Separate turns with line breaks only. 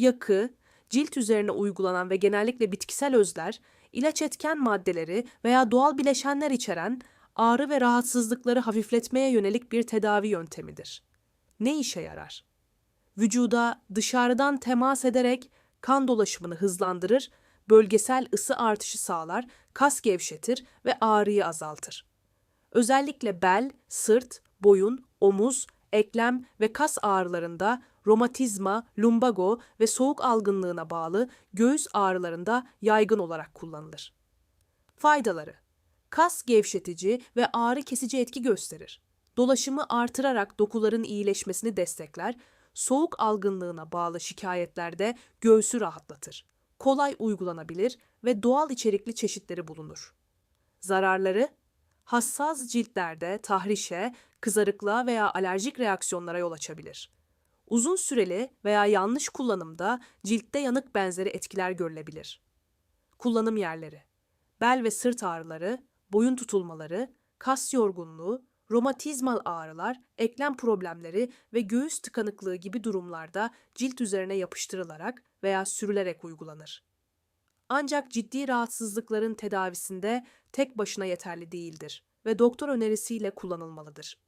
yakı, cilt üzerine uygulanan ve genellikle bitkisel özler, ilaç etken maddeleri veya doğal bileşenler içeren ağrı ve rahatsızlıkları hafifletmeye yönelik bir tedavi yöntemidir. Ne işe yarar? Vücuda dışarıdan temas ederek kan dolaşımını hızlandırır, bölgesel ısı artışı sağlar, kas gevşetir ve ağrıyı azaltır. Özellikle bel, sırt, boyun, omuz, eklem ve kas ağrılarında, romatizma, lumbago ve soğuk algınlığına bağlı göğüs ağrılarında yaygın olarak kullanılır. Faydaları Kas gevşetici ve ağrı kesici etki gösterir. Dolaşımı artırarak dokuların iyileşmesini destekler, soğuk algınlığına bağlı şikayetlerde göğsü rahatlatır. Kolay uygulanabilir ve doğal içerikli çeşitleri bulunur. Zararları hassas ciltlerde tahrişe, kızarıklığa veya alerjik reaksiyonlara yol açabilir. Uzun süreli veya yanlış kullanımda ciltte yanık benzeri etkiler görülebilir. Kullanım yerleri Bel ve sırt ağrıları, boyun tutulmaları, kas yorgunluğu, romatizmal ağrılar, eklem problemleri ve göğüs tıkanıklığı gibi durumlarda cilt üzerine yapıştırılarak veya sürülerek uygulanır. Ancak ciddi rahatsızlıkların tedavisinde tek başına yeterli değildir ve doktor önerisiyle kullanılmalıdır.